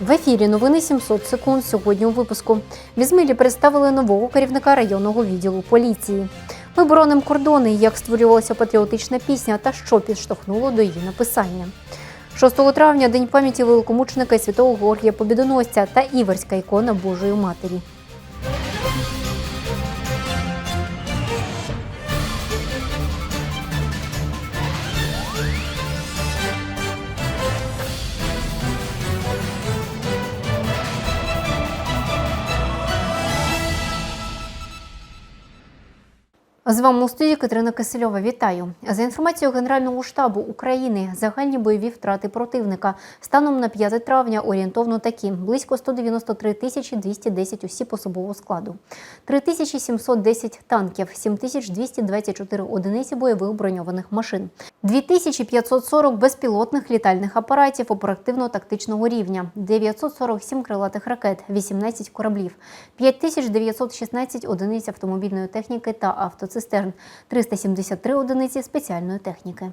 В ефірі новини 700 секунд сьогодні у випуску. В Ізмилі представили нового керівника районного відділу поліції. Ми боронимо кордони, як створювалася патріотична пісня та що підштовхнуло до її написання. 6 травня День пам'яті великомученика і святого Георгія Побідоносця та Іверська ікона Божої Матері. З вами у студії Катерина Кисельова. Вітаю. За інформацією Генерального штабу України, загальні бойові втрати противника станом на 5 травня орієнтовно такі: близько 193 тисячі 210 осіб особового складу, 3710 танків, 7224 одиниці бойових броньованих машин, 2540 безпілотних літальних апаратів оперативно-тактичного рівня, 947 крилатих ракет, 18 кораблів, 5916 одиниць автомобільної техніки та автоцистерн, 373 одиниці спеціальної техніки.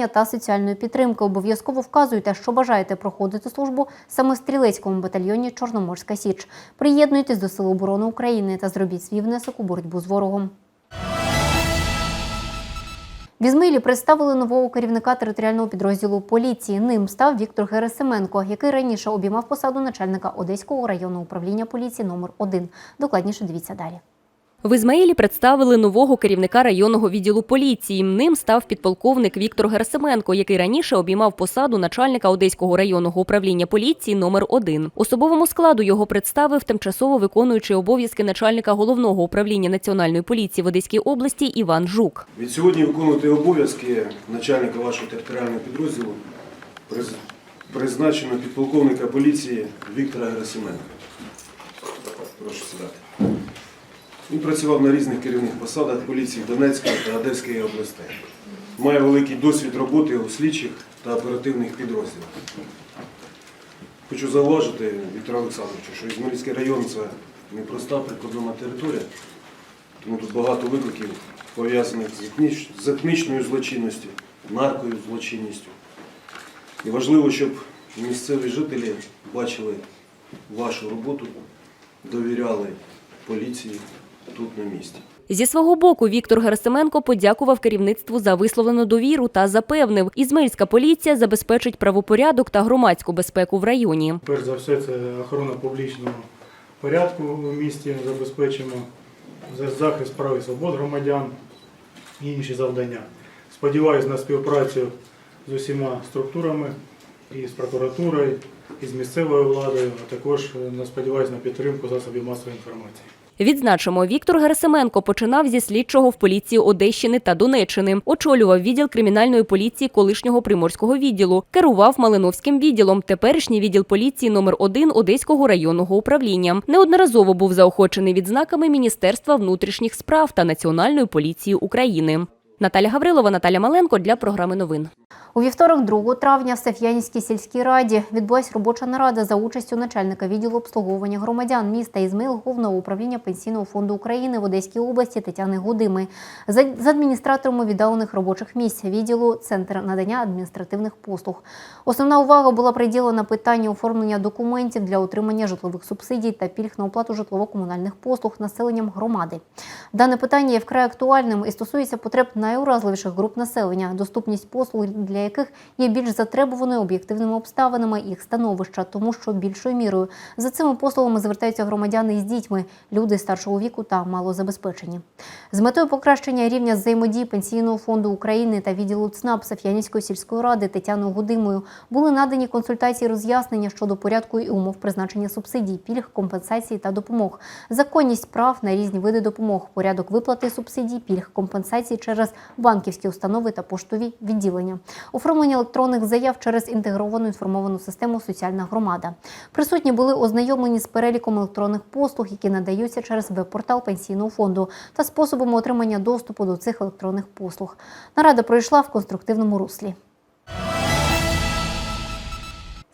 та соціальної підтримки обов'язково вказуйте, що бажаєте проходити службу саме в стрілецькому батальйоні Чорноморська Січ. Приєднуйтесь до Сил оборони України та зробіть свій внесок у боротьбу з ворогом. В Ізмаїлі представили нового керівника територіального підрозділу поліції. Ним став Віктор Герасименко, який раніше обіймав посаду начальника Одеського районного управління поліції номер 1 Докладніше дивіться далі. В Ізмаїлі представили нового керівника районного відділу поліції. Ним став підполковник Віктор Герасименко, який раніше обіймав посаду начальника Одеського районного управління поліції номер 1 Особовому складу його представив тимчасово виконуючий обов'язки начальника головного управління національної поліції в Одеській області Іван Жук. Від сьогодні виконувати обов'язки начальника вашого територіального підрозділу приз- призначено підполковника поліції Віктора Герасименка. Прошу сідати. Він працював на різних керівних посадах поліції Донецької та Одеської областей. Має великий досвід роботи у слідчих та оперативних підрозділах. Хочу зауважити, Віктор Олександровичу, що Ізмаїльський район це непроста прикордонна територія, тому тут багато викликів пов'язаних з етнічною злочинністю, наркою злочинністю. І важливо, щоб місцеві жителі бачили вашу роботу, довіряли поліції тут на місці. Зі свого боку Віктор Герасименко подякував керівництву за висловлену довіру та запевнив, Ізмаїльська поліція забезпечить правопорядок та громадську безпеку в районі. Перш за все, це охорона публічного порядку у місті забезпечимо, за- захист прав і свобод громадян і інші завдання. Сподіваюсь на співпрацю з усіма структурами, і з прокуратурою, і з місцевою владою, а також е, на- сподіваюсь на підтримку засобів масової інформації. Відзначимо, Віктор Герасименко починав зі слідчого в поліції Одещини та Донеччини, очолював відділ кримінальної поліції колишнього приморського відділу, керував Малиновським відділом, теперішній відділ поліції номер 1 Одеського районного управління. Неодноразово був заохочений відзнаками Міністерства внутрішніх справ та Національної поліції України. Наталя Гаврилова, Наталя Маленко для програми новин. У вівторок, 2 травня, в Саф'янівській сільській раді відбулась робоча нарада за участю начальника відділу обслуговування громадян міста Ізмаїл Головного управління Пенсійного фонду України в Одеській області Тетяни Гудими з адміністраторами віддалених робочих місць відділу Центр надання адміністративних послуг. Основна увага була приділена питанню оформлення документів для отримання житлових субсидій та пільг на оплату житлово-комунальних послуг населенням громади. Дане питання є вкрай актуальним і стосується потреб найуразливіших груп населення, доступність послуг для яких є більш затребуваною об'єктивними обставинами їх становища, тому що більшою мірою за цими послугами звертаються громадяни із дітьми, люди старшого віку та малозабезпечені. З метою покращення рівня взаємодії Пенсійного фонду України та відділу ЦНАП Саф'янівської сільської ради Тетяною Гудимою були надані консультації роз'яснення щодо порядку і умов призначення субсидій, пільг, компенсацій та допомог, законність прав на різні види допомог, порядок виплати субсидій, пільг, компенсацій через банківські установи та поштові відділення. оформлення електронних заяв через інтегровану інформовану систему Соціальна громада. Присутні були ознайомлені з переліком електронних послуг, які надаються через веб-портал пенсійного фонду та способами отримання доступу до цих електронних послуг. Нарада пройшла в конструктивному руслі.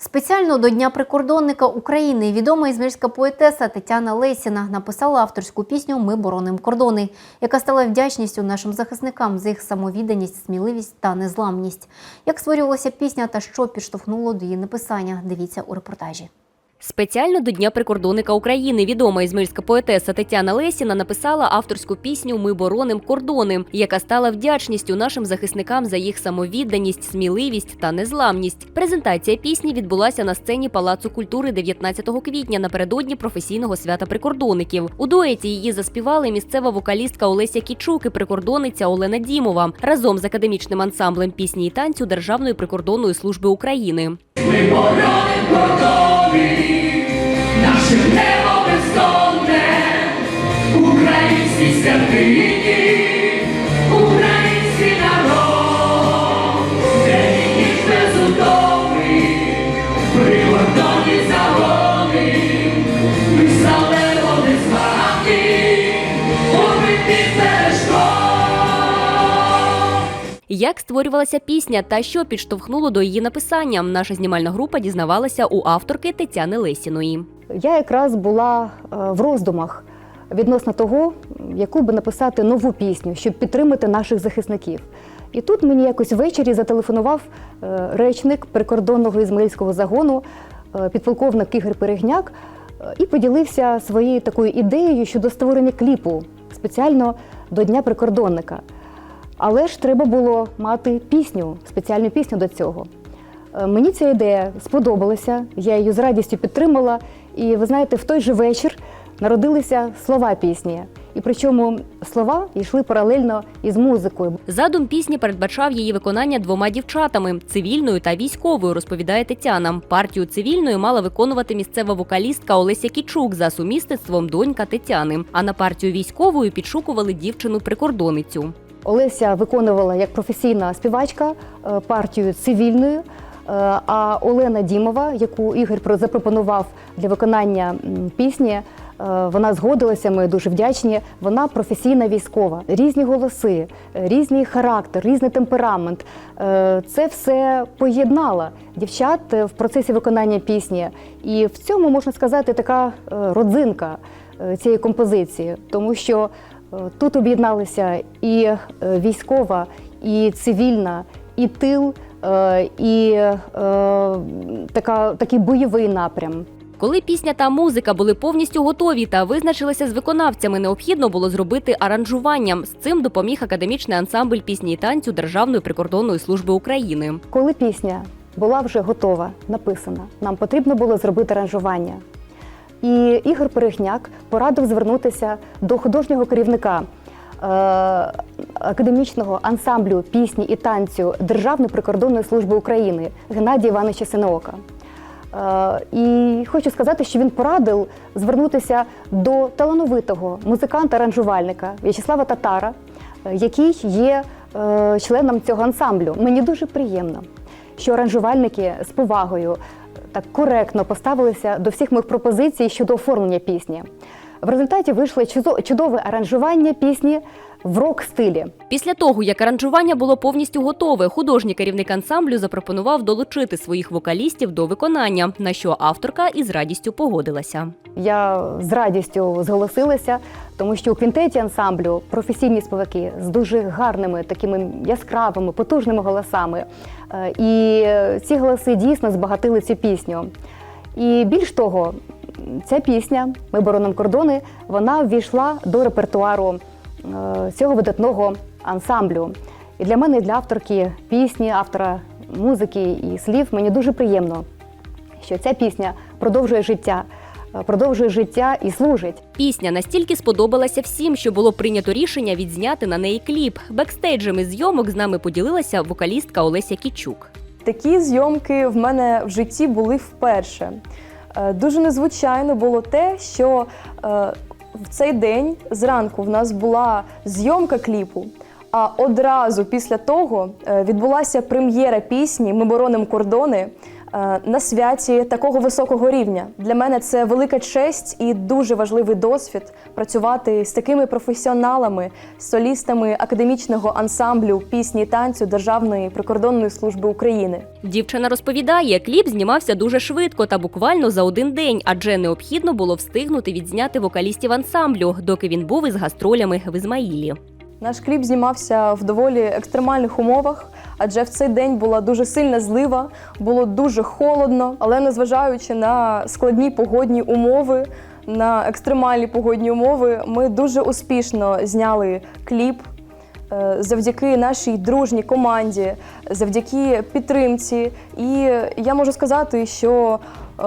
Спеціально до Дня прикордонника України відома ізмельська поетеса Тетяна Лесіна написала авторську пісню Ми бороним кордони, яка стала вдячністю нашим захисникам за їх самовідданість, сміливість та незламність. Як створювалася пісня та що підштовхнуло до її написання, дивіться у репортажі. Спеціально до Дня прикордонника України відома ізмельська поетеса Тетяна Лесіна написала авторську пісню Ми бороним кордони, яка стала вдячністю нашим захисникам за їх самовідданість, сміливість та незламність. Презентація пісні відбулася на сцені Палацу культури 19 квітня напередодні професійного свята прикордонників. У дуеті її заспівали місцева вокалістка Олеся Кічук і прикордонниця Олена Дімова разом з академічним ансамблем пісні і танцю Державної прикордонної служби України. Наше небо бездонне, українській святині, Як створювалася пісня та що підштовхнуло до її написання? Наша знімальна група дізнавалася у авторки Тетяни Лесіної. Я якраз була е, в роздумах відносно того, яку би написати нову пісню, щоб підтримати наших захисників. І тут мені якось ввечері зателефонував е, речник прикордонного ізмаїльського загону, е, підполковник Ігор Перегняк, і поділився своєю такою ідеєю щодо створення кліпу спеціально до Дня прикордонника. Але ж треба було мати пісню, спеціальну пісню до цього. Е, Мені ця ідея сподобалася, я її з радістю підтримала. І ви знаєте, в той же вечір народилися слова пісні. І причому слова йшли паралельно із музикою. Задум пісні передбачав її виконання двома дівчатами цивільною та військовою, розповідає Тетяна. Партію цивільної мала виконувати місцева вокалістка Олеся Кічук за сумісництвом донька Тетяни. А на партію військовою підшукували дівчину-прикордонницю. Олеся виконувала як професійна співачка е, партію цивільною. е, А Олена Дімова, яку Ігор запропонував для виконання пісні, е, вона згодилася. Ми дуже вдячні. Вона професійна військова. Різні голоси, різний характер, різний темперамент. Це все поєднала дівчат в процесі виконання пісні. І в цьому можна сказати така родзинка цієї композиції, тому що тут об'єдналися і е, військова, і цивільна, і тил, е, і е, така, такий бойовий напрям. Коли пісня та музика були повністю готові та визначилися з виконавцями, необхідно було зробити аранжування. З цим допоміг академічний ансамбль пісні і танцю Державної прикордонної служби України. Коли пісня була вже готова, написана, нам потрібно було зробити аранжування. І Ігор Перехняк порадив звернутися до художнього керівника е, академічного ансамблю пісні і танцю Державної прикордонної служби України Геннадія Івановича Синеока. Е, І хочу сказати, що він порадив звернутися до талановитого музиканта-аранжувальника В'ячеслава Татара, е, який є членом цього ансамблю. Мені дуже приємно, що аранжувальники з повагою так коректно поставилися до всіх моїх пропозицій щодо оформлення пісні. В результаті вийшло чудове аранжування пісні в рок-стилі. Після того, як аранжування було повністю готове, художній керівник ансамблю запропонував долучити своїх вокалістів до виконання, на що авторка із радістю погодилася. Я з радістю зголосилася, тому що у квінтеті ансамблю професійні співаки з дуже гарними, такими яскравими, потужними голосами. Е, І ці голоси дійсно збагатили цю пісню. І більш того, ця пісня Ми боронимо кордони, вона ввійшла до репертуару е, цього видатного ансамблю. І для мене, і для авторки пісні, автора музики і слів, мені дуже приємно, що ця пісня продовжує життя, продовжує життя і служить. Пісня настільки сподобалася всім, що було прийнято рішення відзняти на неї кліп. Бекстейджем із зйомок з нами поділилася вокалістка Олеся Кічук. Такі зйомки в мене в житті були вперше. Е, Дуже незвичайно було те, що е, в цей день зранку в нас була зйомка кліпу, А одразу після того е, відбулася прем'єра пісні Ми боронимо кордони е, на святі такого високого рівня. Для мене це велика честь і дуже важливий досвід працювати з такими професіоналами, солістами академічного ансамблю пісні і танцю Державної прикордонної служби України. Дівчина розповідає, кліп знімався дуже швидко та буквально за один день, адже необхідно було встигнути відзняти вокалістів ансамблю, доки він був із гастролями в Ізмаїлі. Наш кліп знімався в доволі екстремальних умовах, адже в цей день була дуже сильна злива, було дуже холодно, але незважаючи на складні погодні умови, на екстремальні погодні умови, ми дуже успішно зняли кліп. е, Завдяки нашій дружній команді, завдяки підтримці. І я можу сказати, що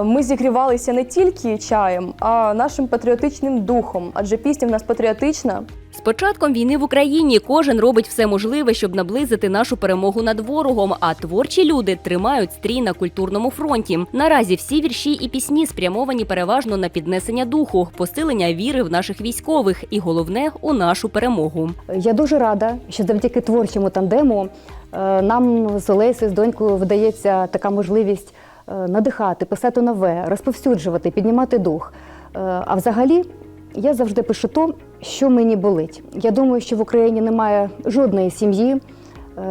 ми зігрівалися не тільки чаєм, а нашим патріотичним духом, адже пісня в нас патріотична. З початком війни в Україні кожен робить все можливе, щоб наблизити нашу перемогу над ворогом. А творчі люди тримають стрій на культурному фронті. Наразі всі вірші і пісні спрямовані переважно на піднесення духу, посилення віри в наших військових і головне у нашу перемогу. Я дуже рада, що завдяки творчому тандему е, нам з Олесею, з донькою видається така можливість надихати, писати нове, розповсюджувати, піднімати дух. Е, А взагалі, я завжди пишу то, що мені болить. Я думаю, що в Україні немає жодної сім'ї, е,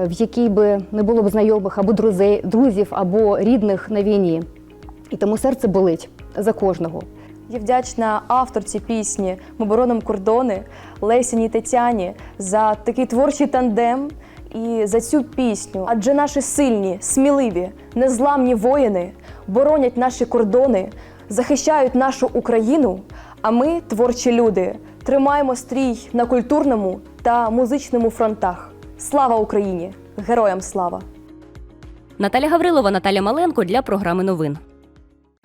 в якій би не було б знайомих або друзей, друзів, або рідних на війні. І тому серце болить за кожного. Я вдячна авторці пісні Ми боронимо кордони Лесіні Тетяні за такий творчий тандем і за цю пісню. Адже наші сильні, сміливі, незламні воїни боронять наші кордони, захищають нашу Україну. А ми, творчі люди, тримаємо стрій на культурному та музичному фронтах. Слава Україні! Героям слава! Наталя Гаврилова, Наталя Маленко для програми новин.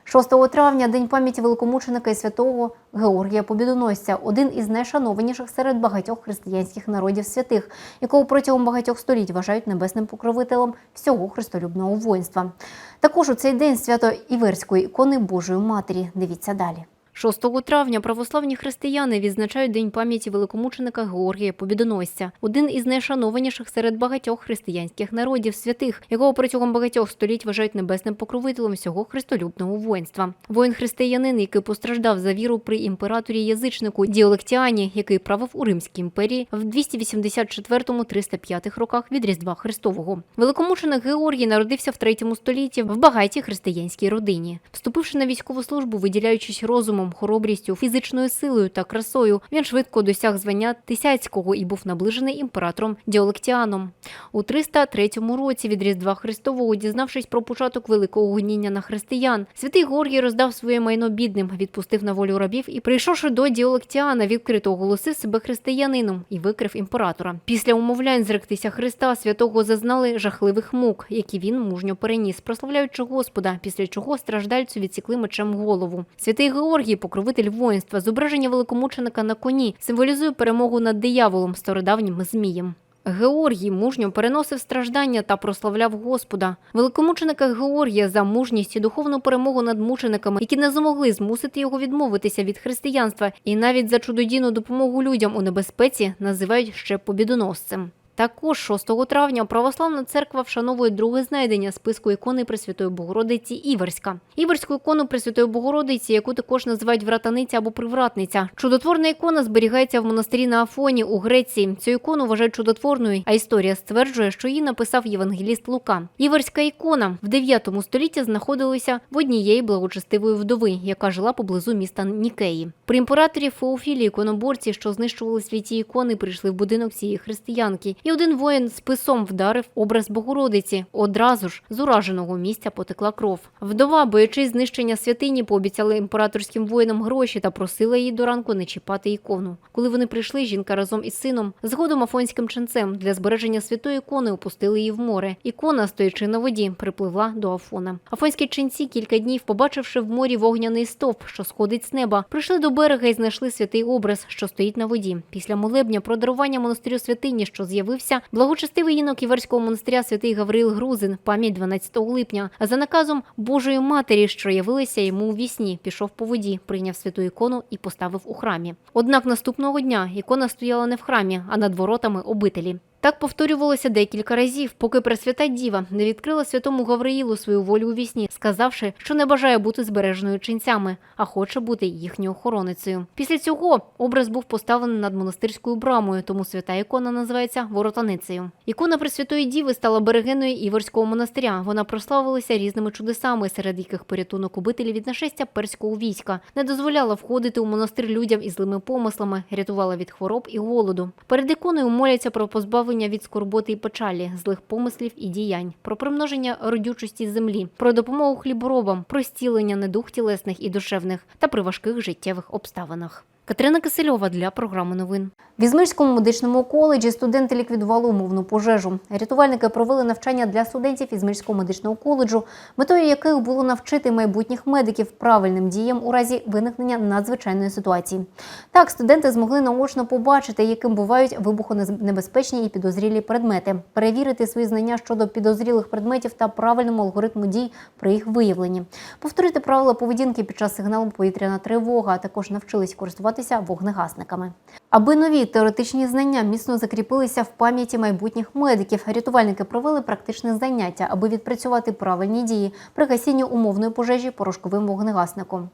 6 травня День пам'яті великомученика і святого Георгія Побідоносця, один із найшанованіших серед багатьох християнських народів святих, якого протягом багатьох століть вважають небесним покровителем всього христолюбного воїнства. Також у цей день свято Іверської ікони Божої Матері. Дивіться далі. 6 травня православні християни відзначають День пам'яті великомученика Георгія Побідоносця, один із найшанованіших серед багатьох християнських народів святих, якого протягом багатьох століть вважають небесним покровителем всього христолюбного воїнства. Воїн-християнин, який постраждав за віру при імператорі язичнику Діолектіані, який правив у Римській імперії в 284-305 роках від Різдва Христового. Великомученик Георгій народився в 3 столітті в багатій християнській родині. Вступивши на військову службу, виділяючись розумом, хоробрістю, фізичною силою та красою, він швидко досяг звання Тисяцького і був наближений імператором Діолектіаном. У 303 році від Різдва Христового, дізнавшись про початок великого гоніння на християн, святий Георгій роздав своє майно бідним, відпустив на волю рабів і, прийшовши до Діолектіана, відкрито оголосив себе християнином і викрив імператора. Після умовлянь зректися Христа святого зазнали жахливих мук, які він мужньо переніс, прославляючи Господа, після чого страждальцю відсікли мечем голову. Святий Георгій, покровитель воїнства, зображення великомученика на коні, символізує перемогу над дияволом, стародавнім змієм. Георгій мужньо переносив страждання та прославляв Господа. Великомученика Георгія за мужність і духовну перемогу над мучениками, які не змогли змусити його відмовитися від християнства, і навіть за чудодійну допомогу людям у небезпеці називають ще побідоносцем. Також 6 травня православна церква вшановує друге знайдення списку ікони Пресвятої Богородиці Іверська. Іверську ікону Пресвятої Богородиці, яку також називають вратаниця або привратниця. Чудотворна ікона зберігається в монастирі на Афоні у Греції. Цю ікону вважають чудотворною, а історія стверджує, що її написав євангеліст Лука. Іверська ікона в 9 столітті знаходилася в однієї благочестивої вдови, яка жила поблизу міста Нікеї. При імператорі Феофілі іконоборці, що знищували святі ікони, прийшли в будинок цієї християнки, і один воїн списом вдарив образ Богородиці. Одразу ж з ураженого місця потекла кров. Вдова, боячись знищення святині, пообіцяла імператорським воїнам гроші та просила її до ранку не чіпати ікону. Коли вони прийшли, жінка разом із сином, згодом афонським ченцем для збереження святої ікони опустили її в море. Ікона, стоячи на воді, припливла до Афона. Афонські ченці кілька днів, побачивши в морі вогняний стовп, що сходить з неба, прийшли до берега і знайшли святий образ, що стоїть на воді. Після молебня про дарування монастирю святині, що з'явився, благочестивий інок Іверського монастиря святий Гавриїл Грузин, пам'ять 12 липня. За наказом Божої матері, що явилася йому у вісні, пішов по воді, прийняв святу ікону і поставив у храмі. Однак наступного дня ікона стояла не в храмі, а над воротами обителі. Так повторювалося декілька разів, поки Пресвята Діва не відкрила святому Гавриїлу свою волю у вісні, сказавши, що не бажає бути збереженою ченцями, а хоче бути їхньою охороницею. Після цього образ був поставлений над монастирською брамою, тому свята ікона називається воротаницею. Ікона Пресвятої Діви стала берегиною Іворського монастиря. Вона прославилася різними чудесами, серед яких порятунок убителів від нашестя перського війська, не дозволяла входити у монастир людям із злими помислами, рятувала від хвороб і голоду. Перед іконою моляться про позбавлення від скорботи і печалі, злих помислів і діянь, про примноження родючості землі, про допомогу хліборобам, про стілення недух тілесних і душевних та при важких життєвих обставинах. Катерина Кисельова для програми новин. В Ізмирському медичному коледжі студенти ліквідували умовну пожежу. Рятувальники провели навчання для студентів Ізмирського медичного коледжу, метою яких було навчити майбутніх медиків правильним діям у разі виникнення надзвичайної ситуації. Так, студенти змогли наочно побачити, яким бувають вибухонебезпечні і підозрілі предмети, перевірити свої знання щодо підозрілих предметів та правильному алгоритму дій при їх виявленні, повторити правила поведінки під час сигналу повітряна тривога, а також навчились користуватися вогнегасниками. Аби нові теоретичні знання міцно закріпилися в пам'яті майбутніх медиків, рятувальники провели практичне заняття, аби відпрацювати правильні дії при гасінні умовної пожежі порошковим вогнегасником.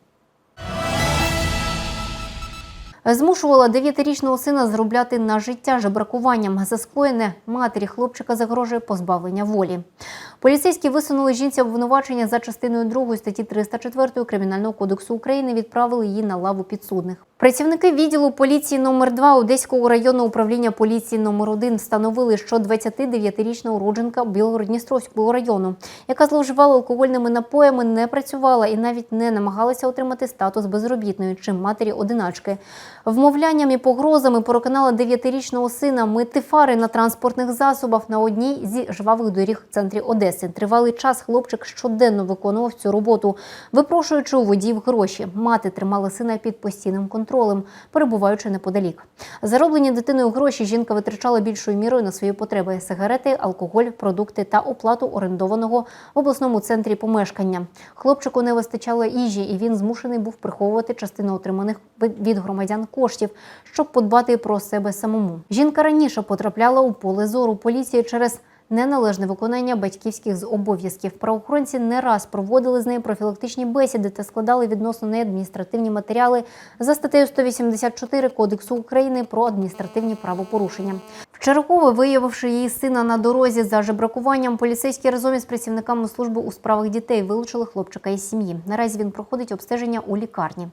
Змушувала дев'ятирічного сина зробляти на життя жебракуванням. За скоєне матері хлопчика загрожує позбавлення волі. Поліцейські висунули жінці обвинувачення за частиною 2 статті 304 Кримінального кодексу України. Відправили її на лаву підсудних. Працівники відділу поліції номер 2 Одеського районного управління поліції номер 1 встановили, що 29-річна уродженка Білгород-Дністровського району, яка зловживала алкогольними напоями, не працювала і навіть не намагалася отримати статус безробітної чи матері одиначки. Вмовлянням і погрозами переконала 9-річного сина мити фари на транспортних засобах на одній зі жвавих доріг в центрі Одеси. Тривалий час хлопчик щоденно виконував цю роботу, випрошуючи у водіїв гроші. Мати тримала сина під постійним контролем, перебуваючи неподалік. Зароблені дитиною гроші жінка витрачала більшою мірою на свої потреби: сигарети, алкоголь, продукти та оплату орендованого в обласному центрі помешкання. Хлопчику не вистачало їжі, і він змушений був приховувати частину отриманих від громадян коштів, щоб подбати про себе самому. Жінка раніше потрапляла у поле зору поліції через неналежне виконання батьківських обов'язків. Правоохоронці не раз проводили з нею профілактичні бесіди та складали відносно неї адміністративні матеріали за статтею 184 Кодексу України про адміністративні правопорушення. Вчергове виявивши її сина на дорозі за жебракуванням, поліцейські разом із працівниками служби у справах дітей вилучили хлопчика із сім'ї. Наразі він проходить обстеження у лікарні.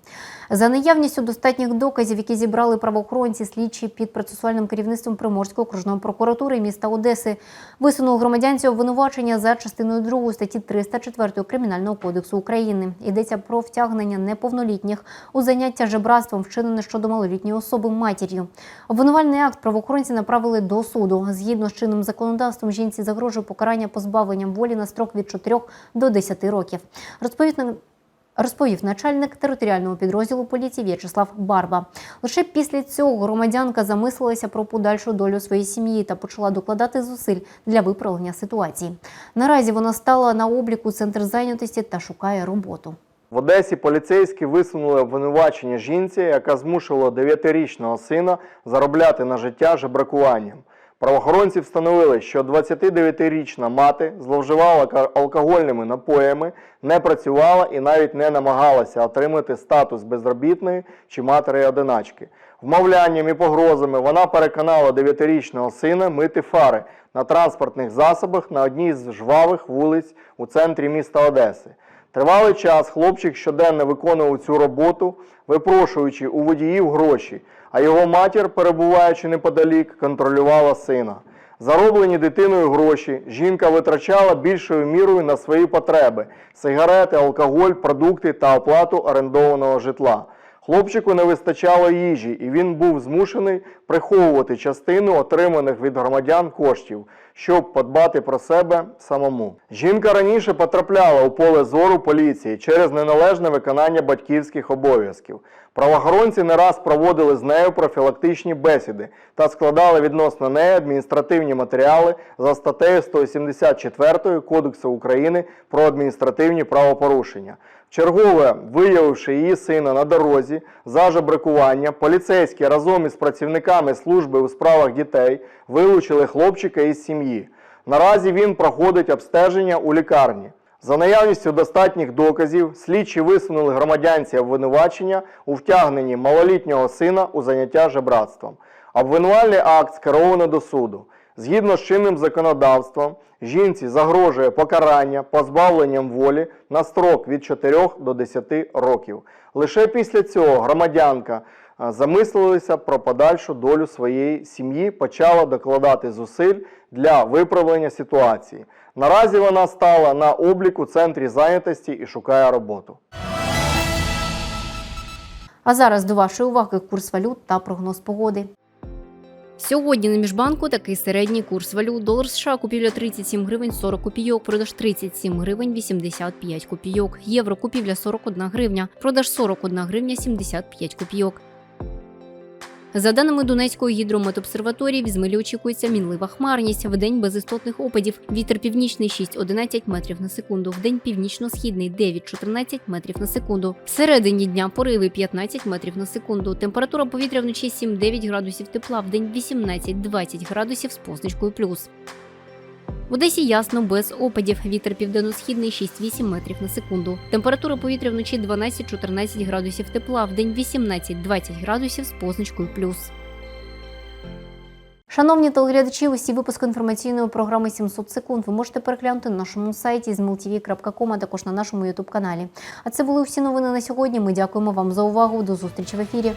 За наявністю достатніх доказів, які зібрали правоохоронці, слідчі під процесуальним керівництвом Приморської окружної прокуратури міста Одеси, висунув громадянці обвинувачення за частиною 2 статті 304 Кримінального кодексу України. Йдеться про втягнення неповнолітніх у заняття жебратством, вчинене щодо малолітньої особи матір'ю. Обвинувальний акт правоохоронці направили до суду. Згідно з чинним законодавством, жінці загрожує покарання позбавленням волі на строк від 4 до 10 років. Розповідна Розповів начальник територіального підрозділу поліції В'ячеслав Барба. Лише після цього громадянка замислилася про подальшу долю своєї сім'ї та почала докладати зусиль для виправлення ситуації. Наразі вона стала на обліку центр зайнятості та шукає роботу. В Одесі поліцейські висунули обвинувачення жінці, яка змушувала 9-річного сина заробляти на життя жебракуванням. Правоохоронці встановили, що 29-річна мати зловживала алкогольними напоями, не працювала і навіть не намагалася отримати статус безробітної чи матері-одиначки. Вмовлянням і погрозами вона переконала 9-річного сина мити фари на транспортних засобах на одній з жвавих вулиць у центрі міста Одеси. Тривалий час хлопчик щоденно виконував цю роботу, випрошуючи у водіїв гроші, а його матір, перебуваючи неподалік, контролювала сина. Зароблені дитиною гроші жінка витрачала більшою мірою на свої потреби: сигарети, алкоголь, продукти та оплату орендованого житла. Хлопчику не вистачало їжі, і він був змушений приховувати частину отриманих від громадян коштів, щоб подбати про себе самому. Жінка раніше потрапляла у поле зору поліції через неналежне виконання батьківських обов'язків. Правоохоронці не раз проводили з нею профілактичні бесіди та складали відносно неї адміністративні матеріали за статтею 174 Кодексу України про адміністративні правопорушення. Чергове, виявивши її сина на дорозі за жебракування, поліцейські разом із працівниками служби у справах дітей вилучили хлопчика із сім'ї. Наразі він проходить обстеження у лікарні. За наявністю достатніх доказів, слідчі висунули громадянці обвинувачення у втягненні малолітнього сина у заняття жебратством. Обвинувальний акт скеровано до суду. Згідно з чинним законодавством, жінці загрожує покарання позбавленням волі на строк від 4 до 10 років. Лише після цього громадянка замислилася про подальшу долю своєї сім'ї, почала докладати зусиль для виправлення ситуації. Наразі вона стала на облік у центрі зайнятості і шукає роботу. А зараз до вашої уваги курс валют та прогноз погоди. Сьогодні на міжбанку такий середній курс валют. Долар США купівля 37 гривень 40 копійок, продаж 37 гривень 85 копійок. Євро купівля 41 гривня, продаж 41 гривня 75 копійок. За даними Донецької гідрометобсерваторії, в Ізмилі очікується мінлива хмарність. В день без істотних опадів. Вітер північний 6-11 метрів на секунду. В день північно-східний 9-14 метрів на секунду. Всередині дня пориви 15 метрів на секунду. Температура повітря вночі 7-9 градусів тепла, в день 18-20 градусів з позначкою плюс. В Одесі ясно без опадів. Вітер південно-східний 6-8 метрів на секунду. Температура повітря вночі 12-14 градусів тепла, в день 18-20 градусів з позначкою плюс. Шановні телеглядачі, усі випуски інформаційної програми 700 секунд ви можете переглянути на нашому сайті zmltv.com, а також на нашому ютуб каналі. А це були всі новини на сьогодні. Ми дякуємо вам за увагу. До зустрічі в ефірі.